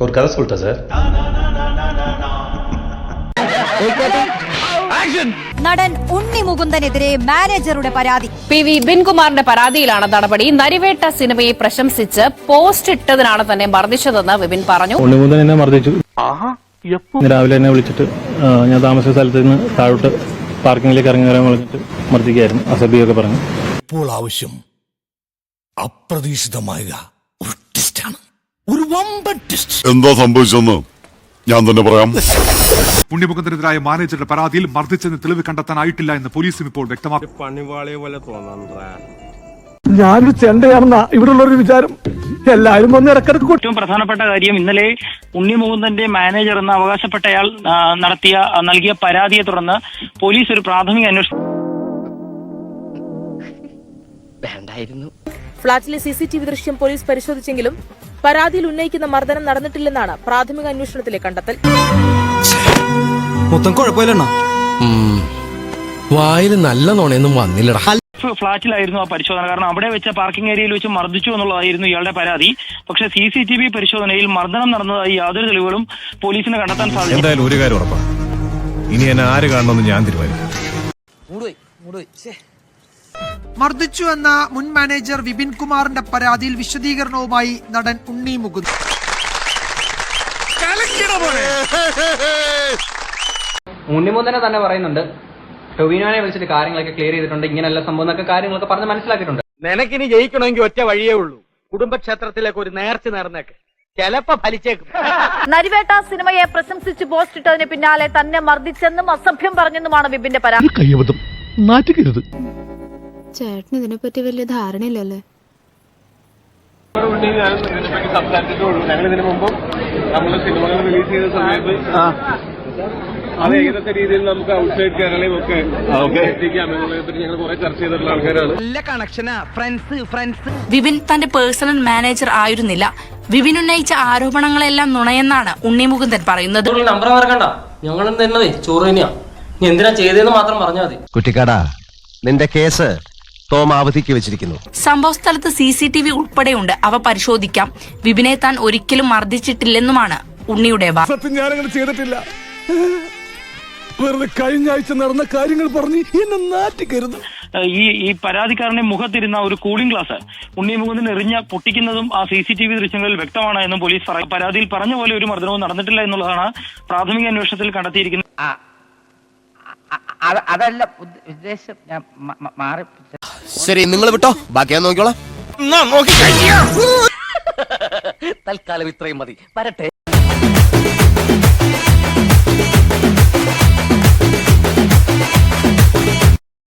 ஒரு கதை சொல்லிட்டேன் சார் നടൻ ഉണ്ണി മുകുന്ദനെതിരെ മാനേജറുടെ പരാതി പി വി ബിൻകുമാറിന്റെ പരാതിയിലാണ് നടപടി നരിവേട്ട സിനിമയെ പ്രശംസിച്ച് പോസ്റ്റ് ഇട്ടതിനാണ് തന്നെ മർദ്ദിച്ചതെന്ന് വിപിൻ പറഞ്ഞു ഉണ്ണിമുതൻ എന്നെ മർദ്ദിച്ചു ഇന്ന് രാവിലെ എന്നെ വിളിച്ചിട്ട് ആ, ഞാൻ താമസിച്ച സ്ഥലത്ത് നിന്ന് താഴോട്ട് പാർക്കിങ്ങിലേക്ക് ഇറങ്ങി വരാൻ വിളിച്ചിട്ട് മർദ്ദിക്കായിരുന്നു അസഭ്യമൊക്കെ പറഞ്ഞു ഇപ്പോൾ ആവശ്യം അപ്രതീക്ഷിതമായ ഒരു ടെസ്റ്റാണ് വമ്പൻ ടെസ്റ്റ് എന്താ സംഭവിച്ചെന്ന് ഞാൻ തന്നെ പറയാം. പുണ്യമുഖത്തിനെതിരായ മാനേജറുടെ പരാതിയിൽ മർദ്ദിച്ചെന്ന് തെളിവ് കണ്ടെത്താനായിട്ടില്ല എന്ന് പോലീസും ഇപ്പോൾ വ്യക്തമാക്കി. ഞാനൊരു ചെണ്ടയാണെന്നാ ഇവിടെ ഉള്ളൊരു വിചാരം. എല്ലാരും വന്ന് ഇടക്കിടക്ക് ഏറ്റവും പ്രധാനപ്പെട്ട കാര്യം ഇന്നലെ ഉണ്ണിമുകുന്ദന്റെ മാനേജർ എന്ന് അവകാശപ്പെട്ടയാൾ ആ, നടത്തിയ ആ, നൽകിയ പരാതിയെ തുടർന്ന് പോലീസ് ഒരു പ്രാഥമിക അന്വേഷണം ഫ്ളാറ്റിലെ സി സി ടി വി ദൃശ്യം പോലീസ് പരിശോധിച്ചെങ്കിലും പരാതിയിൽ ഉന്നയിക്കുന്ന മർദ്ദനം നടന്നിട്ടില്ലെന്നാണ് പ്രാഥമിക അന്വേഷണത്തിലെ കണ്ടെത്തൽ. മൊത്തം കുഴപ്പമില്ലെണ്ണ? വായിൽ നല്ല നോണയൊന്നും വന്നില്ലടാ. ഫ്ളാറ്റിലായിരുന്നു ആ പരിശോധന. കാരണം അവിടെ വെച്ച പാർക്കിംഗ് ഏരിയയിൽ വെച്ച് മർദ്ദിച്ചു എന്നുള്ളതായിരുന്നു ഇയാളുടെ പരാതി. പക്ഷേ സി സി ടി വി പരിശോധനയിൽ മർദ്ദനം നടന്നതായി യാതൊരു തെളിവുകളും പോലീസിനെ കണ്ടെത്താൻ സാധിച്ചു എന്തായാലും ഒരു കാര്യം ഉറപ്പാണ് ഇനി എന്നെ ആര് കാണണമെന്ന് ഞാൻ തീരുമാനിക്കും. മർദ്ദിച്ചു എന്ന മുൻ മാനേജർ വിപിൻ കുമാറിന്റെ പരാതിയിൽ വിശദീകരണവുമായി നടൻ ഉണ്ണി മുകുന്ദ് ഉണ്ണിമുന്ദനെ തന്നെ പറയുന്നുണ്ട്. ടൊവിനോനെ വിളിച്ചിട്ട് കാര്യങ്ങളൊക്കെ ക്ലിയർ ചെയ്തിട്ടുണ്ട്. ഇങ്ങനെയല്ല സംഭവം എന്നൊക്കെ കാര്യങ്ങളൊക്കെ പറഞ്ഞ് മനസ്സിലാക്കിയിട്ടുണ്ട്. നിനക്കിനി ജയിക്കണമെങ്കിൽ ഒറ്റ വഴിയേ ഉള്ളൂ. കുടുംബക്ഷേത്രത്തിലേക്ക് ഒരു നേർച്ച നേർന്നേക്ക് ചിലപ്പോ ഫലിച്ചേക്കും. നരിവേട്ട സിനിമയെ പ്രശംസിച്ച് പോസ്റ്റ് ഇട്ടതിന് പിന്നാലെ തന്നെ മർദ്ദിച്ചെന്നും അസഭ്യം പറഞ്ഞെന്നുമാണ് വിപിന്റെ പരാതി. ചേട്ടന് ഇതിനെപ്പറ്റി വലിയ ധാരണയില്ലല്ലേ? ഞങ്ങൾ ഇതിനു മുമ്പും നമ്മൾ സിനിമകൾ റിലീസ് ചെയ്ത സമയത്ത് അത് ഏതൊക്കെ രീതിയിൽ നമുക്ക് ഔട്ട്സൈഡ് കേരളയും ഒക്കെ എത്തിക്കാം എന്നുള്ളതിനെ ഞങ്ങൾ കുറെ ചർച്ച ചെയ്തിട്ടുള്ള ആൾക്കാരാണ്. നല്ല കണക്ഷനാ ഫ്രണ്ട്സ് ഫ്രണ്ട്സ് വിപിൻ തന്റെ പേഴ്സണൽ മാനേജർ ആയിരുന്നില്ല. വിപിൻ ഉന്നയിച്ച ആരോപണങ്ങളെല്ലാം നുണയെന്നാണ് ഉണ്ണി മുകുന്ദൻ പറയുന്നത്. നമ്പർ മറക്കണ്ട. ഞങ്ങൾ തന്നതേ ചോറ് തന്നെയാ നീ എന്തിനാ ചെയ്തതെന്ന് മാത്രം പറഞ്ഞാൽ മതി. കുട്ടിക്കാടാ നിന്റെ കേസ് തോമ അവധിക്ക് വെച്ചിരിക്കുന്നു. സംഭവ സ്ഥലത്ത് സി സി ടി വി ഉൾപ്പെടെയുണ്ട്. അവ പരിശോധിക്കാം. വിപിനെ താൻ ഒരിക്കലും മർദ്ദിച്ചിട്ടില്ലെന്നുമാണ് ഉണ്ണിയുടെ വാദം സത്യം ഞാനങ്ങനെ ചെയ്തിട്ടില്ല. വെറുതെ കഴിഞ്ഞ ആഴ്ച നടന്ന കാര്യങ്ങൾ പറഞ്ഞ് എന്നെ നാറ്റിക്കരുത്. ഈ ഈ പരാതിക്കാരന്റെ മുഖത്തിരുന്ന ഒരു കൂളിംഗ് ഗ്ലാസ് ഉണ്ണി മുകുന്ദൻ എറിഞ്ഞ പൊട്ടിക്കുന്നതും ആ സി സി ടി വി ദൃശ്യങ്ങളിൽ വ്യക്തമാണ് എന്നും പോലീസ് പറയും. പരാതിയിൽ പറഞ്ഞ പോലെ ഒരു മർദ്ദനവും നടന്നിട്ടില്ല എന്നുള്ളതാണ് പ്രാഥമിക അന്വേഷണത്തിൽ കണ്ടെത്തിയിരിക്കുന്നത്. അതല്ല ഉദ്ദേശം ഞാൻ മാറി ശരി നിങ്ങൾ വിട്ടോ. ബാക്കി ഞാൻ നോക്കിക്കോളാം. തൽക്കാലം ഇത്രയും മതി. വരട്ടെ.